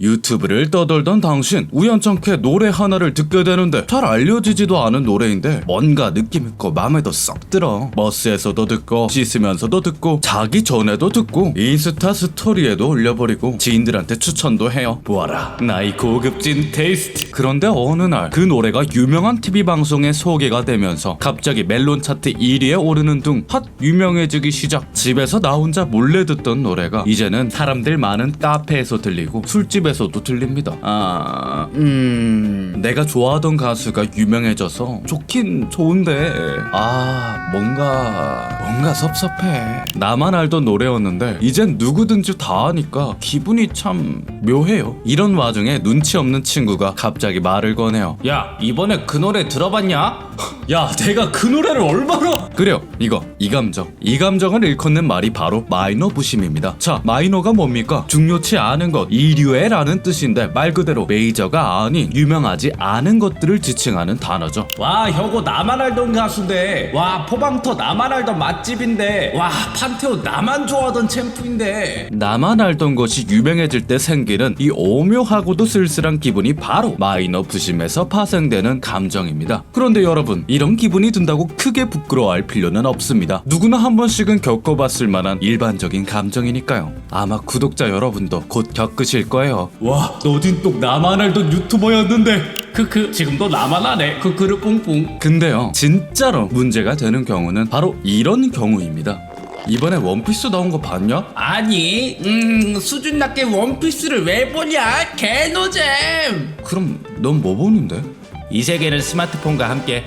유튜브를 떠돌던 당신 우연찮게 노래 하나를 듣게 되는데 잘 알려지지도 않은 노래인데 뭔가 느낌 있고 마음에도 썩 들어. 버스에서도 듣고 씻으면서도 듣고 자기 전에도 듣고 인스타 스토리에도 올려버리고 지인들한테 추천도 해요. 보아라 나이 고급진 테이스트. 그런데 어느 날 그 노래가 유명한 TV 방송에 소개가 되면서 갑자기 멜론 차트 1위에 오르는 둥핫 유명해지기 시작. 집에서 나 혼자 몰래 듣던 노래가 이제는 사람들 많은 카페에서 들리고 술집에 서도 들립니다. 아... 음... 내가 좋아하던 가수가 유명해져서 좋긴 좋은데 아... 뭔가... 뭔가 섭섭해. 나만 알던 노래였는데 이젠 누구든지 다 아니까 기분이 참 묘해요. 이런 와중에 눈치 없는 친구가 갑자기 말을 거네요. 야 이번에 그 노래 들어봤냐? 야 내가 그 노래를 얼마나 그래요. 이거 이 감정. 이 감정을 일컫는 말이 바로 마이너 부심입니다. 자 마이너가 뭡니까? 중요치 않은 것 이류에 라는 뜻인데 말 그대로 메이저가 아닌 유명하지 않은 것들을 지칭하는 단어죠. 와 혁오 나만 알던 가수인데. 와 포방터 나만 알던 맛집인데. 와 판테온 나만 좋아하던 챔프인데. 나만 알던 것이 유명해질 때 생기는 이 오묘하고도 쓸쓸한 기분이 바로 마이너 부심에서 파생되는 감정입니다. 그런데 여러분, 이런 기분이 든다고 크게 부끄러워할 필요는 없습니다. 누구나 한 번씩은 겪어봤을 만한 일반적인 감정이니까요. 아마 구독자 여러분도 곧 겪으실 거예요. 와 너딘 똑 나만 알던 유튜버였는데 크크 지금도 나만 아네 크크르 뿡뿡 근데요, 진짜로 문제가 되는 경우는 바로 이런 경우입니다. 이번에 원피스 나온 거 봤냐? 아니 음 수준 낮게 원피스를 왜 보냐 개노잼 그럼 넌 뭐 보는데? 이 세계는 스마트폰과 함께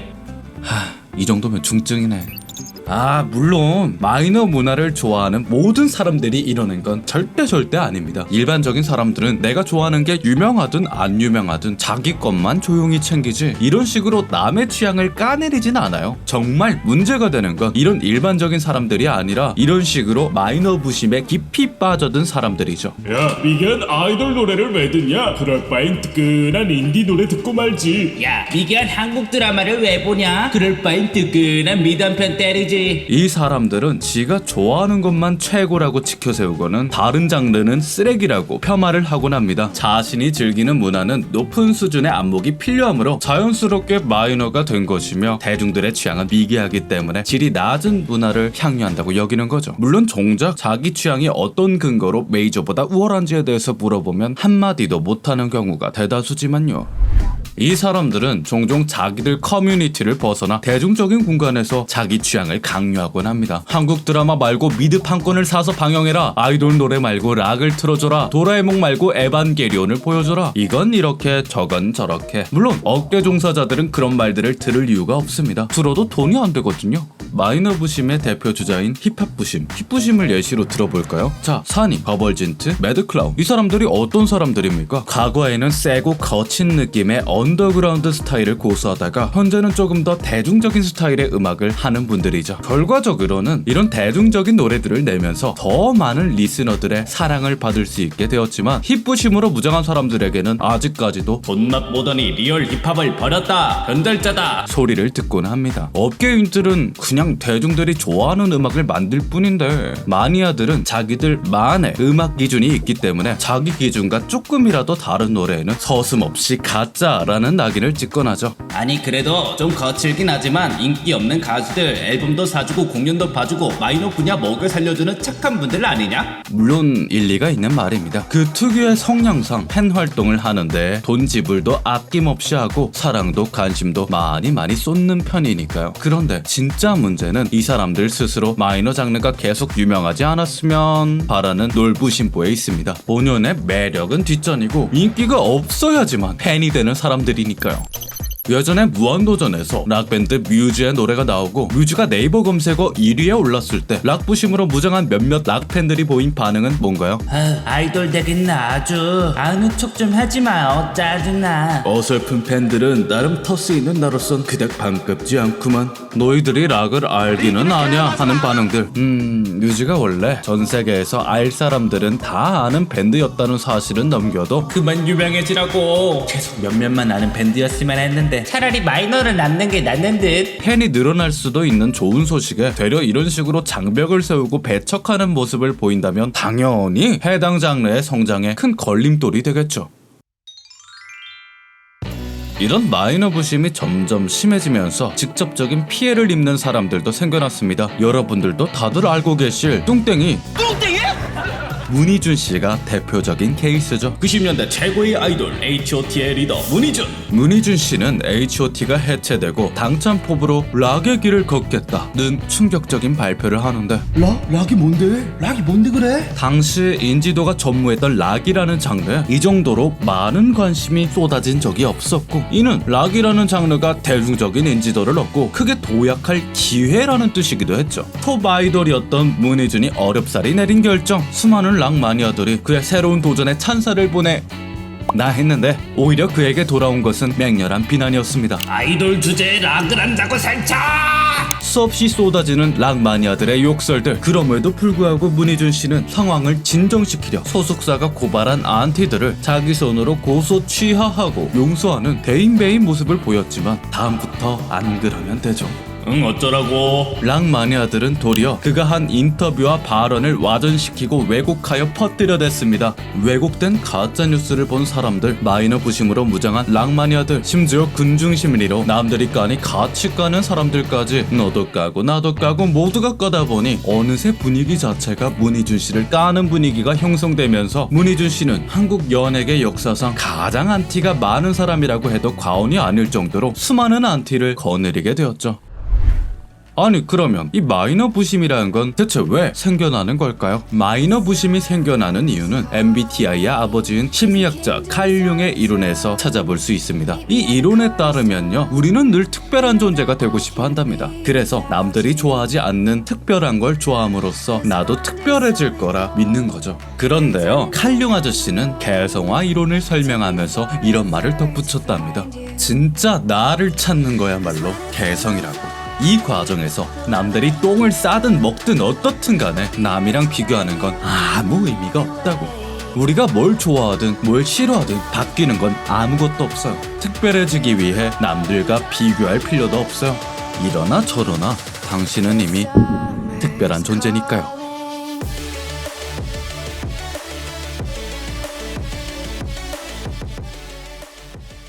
하, 이 정도면 중증이네. 아, 물론 마이너 문화를 좋아하는 모든 사람들이 이러는 건 절대 절대 아닙니다. 일반적인 사람들은 내가 좋아하는 게 유명하든 안 유명하든 자기 것만 조용히 챙기지 이런 식으로 남의 취향을 까내리진 않아요. 정말 문제가 되는 건 이런 일반적인 사람들이 아니라 이런 식으로 마이너 부심에 깊이 빠져든 사람들이죠. 야, 미견 아이돌 노래를 왜 듣냐? 그럴 바엔 뜨끈한 인디 노래 듣고 말지. 야 미개한 한국 드라마를 왜 보냐 그럴 바엔 뜨끈한 미담편 때리지 이 사람들은 지가 좋아하는 것만 최고라고 지켜세우고는 다른 장르는 쓰레기라고 폄하를 하곤 합니다. 자신이 즐기는 문화는 높은 수준의 안목이 필요하므로 자연스럽게 마이너가 된 것이며 대중들의 취향은 미개하기 때문에 질이 낮은 문화를 향유한다고 여기는 거죠. 물론 정작 자기 취향이 어떤 근거로 메이저보다 우월한지에 대해서 물어보면 한마디도 못하는 경우가 대다수지만요. 이 사람들은 종종 자기들 커뮤니티를 벗어나 대중적인 공간에서 자기 취향을 강요하곤 합니다. 한국 드라마 말고 미드 판권을 사서 방영해라. 아이돌 노래 말고 락을 틀어줘라. 도라에몽 말고 에반게리온을 보여줘라. 이건 이렇게 저건 저렇게. 물론 억대 종사자들은 그런 말들을 들을 이유가 없습니다. 들어도 돈이 안 되거든요. 마이너 부심의 대표 주자인 힙합 부심, 힙부심을 예시로 들어볼까요? 자, 사니, 버벌진트, 매드클라운 이 사람들이 어떤 사람들입니까? 과거에는 세고 거친 느낌의 언더그라운드 스타일을 고수하다가 현재는 조금 더 대중적인 스타일의 음악을 하는 분들이죠. 결과적으로는 이런 대중적인 노래들을 내면서 더 많은 리스너들의 사랑을 받을 수 있게 되었지만 힙부심으로 무장한 사람들에게는 아직까지도 본맛 보더니 리얼 힙합을 버렸다 변절자다 소리를 듣곤 합니다. 업계인들은 그냥 대중들이 좋아하는 음악을 만들 뿐인데 마니아들은 자기들만의 음악 기준이 있기 때문에 자기 기준과 조금이라도 다른 노래에는 서슴없이 가짜라 는 낙인을 찍곤 하죠. 아니 그래도 좀 거칠긴 하지만 인기 없는 가수들 앨범도 사주고 공연도 봐주고 마이너 분야 먹여 살려주는 착한 분들 아니냐? 물론 일리가 있는 말입니다. 그 특유의 성향상 팬 활동을 하는데 돈 지불도 아낌없이 하고 사랑도 관심도 많이 많이 쏟는 편이니까요. 그런데 진짜 문제는 이 사람들 스스로 마이너 장르가 계속 유명하지 않았으면 바라는 놀부심보에 있습니다. 본연의 매력은 뒷전이고 인기가 없어야지만 팬이 되는 사람 들이니까요. 예전에 무한도전에서 락밴드 뮤즈의 노래가 나오고 뮤즈가 네이버 검색어 1위에 올랐을 때 락부심으로 무장한 몇몇 락팬들이 보인 반응은 뭔가요? 아 이돌 되겠나 아주 아는 척 좀 하지 마요 짜증나. 어설픈 팬들은 나름 터스 있는 나로선 그닥 반갑지 않구만. 너희들이 락을 알기는 아냐 하는 반응들. 음 뮤즈가 원래 전 세계에서 알 사람들은 다 아는 밴드였다는 사실은 넘겨도 그만 유명해지라고. 계속 몇몇만 아는 밴드였으면 했는데 듯 차라리 마이너를 낳는 게 낫는 듯 팬이 늘어날 수도 있는 좋은 소식에 되려 이런 식으로 장벽을 세우고 배척하는 모습을 보인다면 당연히 해당 장르의 성장에 큰 걸림돌이 되겠죠. 이런 마이너 부심이 점점 심해지면서 직접적인 피해를 입는 사람들도 생겨났습니다. 여러분들도 다들 알고 계실 뚱땡이 문희준 씨가 대표적인 케이스죠. 90년대 최고의 아이돌 H.O.T의 리더 문희준 문희준 씨는 H.O.T가 해체되고 당찬 포부로 락의 길을 걷겠다는 충격적인 발표를 하는데 락? 락이 뭔데? 락이 뭔데 그래? 당시 인지도가 전무했던 락이라는 장르에 이 정도로 많은 관심이 쏟아진 적이 없었고 이는 락이라는 장르가 대중적인 인지도를 얻고 크게 도약할 기회라는 뜻이기도 했죠. 톱 아이돌이었던 문희준이 어렵사리 내린 결정 수많은 락 마니아들이 그의 새로운 도전에 찬사를 보내 나 했는데 오히려 그에게 돌아온 것은 맹렬한 비난이었습니다. 아이돌 주제에 락을 한다고 살짝! 수없이 쏟아지는 락 마니아들의 욕설들. 그럼에도 불구하고 문희준 씨는 상황을 진정시키려 소속사가 고발한 안티들을 자기 손으로 고소 취하하고 용서하는 대인배인 모습을 보였지만 다음부터 안 그러면 되죠 응 어쩌라고 락 마니아들은 도리어 그가 한 인터뷰와 발언을 와전시키고 왜곡하여 퍼뜨려댔습니다. 왜곡된 가짜 뉴스를 본 사람들, 마이너 부심으로 무장한 락 마니아들, 심지어 군중 심리로 남들이 까니 같이 까는 사람들까지 너도 까고 나도 까고 모두가 까다 보니 어느새 분위기 자체가 문희준 씨를 까는 분위기가 형성되면서 문희준 씨는 한국 연예계 역사상 가장 안티가 많은 사람이라고 해도 과언이 아닐 정도로 수많은 안티를 거느리게 되었죠. 아니 그러면 이 마이너 부심이라는 건 대체 왜 생겨나는 걸까요? 마이너 부심이 생겨나는 이유는 MBTI의 아버지인 심리학자 칼 융의 이론에서 찾아볼 수 있습니다. 이 이론에 따르면요, 우리는 늘 특별한 존재가 되고 싶어 한답니다. 그래서 남들이 좋아하지 않는 특별한 걸 좋아함으로써 나도 특별해질 거라 믿는 거죠. 그런데요, 칼융 아저씨는 개성화 이론을 설명하면서 이런 말을 덧붙였답니다. 진짜 나를 찾는 거야말로 개성이라고. 이 과정에서 남들이 똥을 싸든 먹든 어떻든 간에 남이랑 비교하는 건 아무 의미가 없다고. 우리가 뭘 좋아하든 뭘 싫어하든 바뀌는 건 아무것도 없어요. 특별해지기 위해 남들과 비교할 필요도 없어요. 이러나 저러나 당신은 이미 특별한 존재니까요.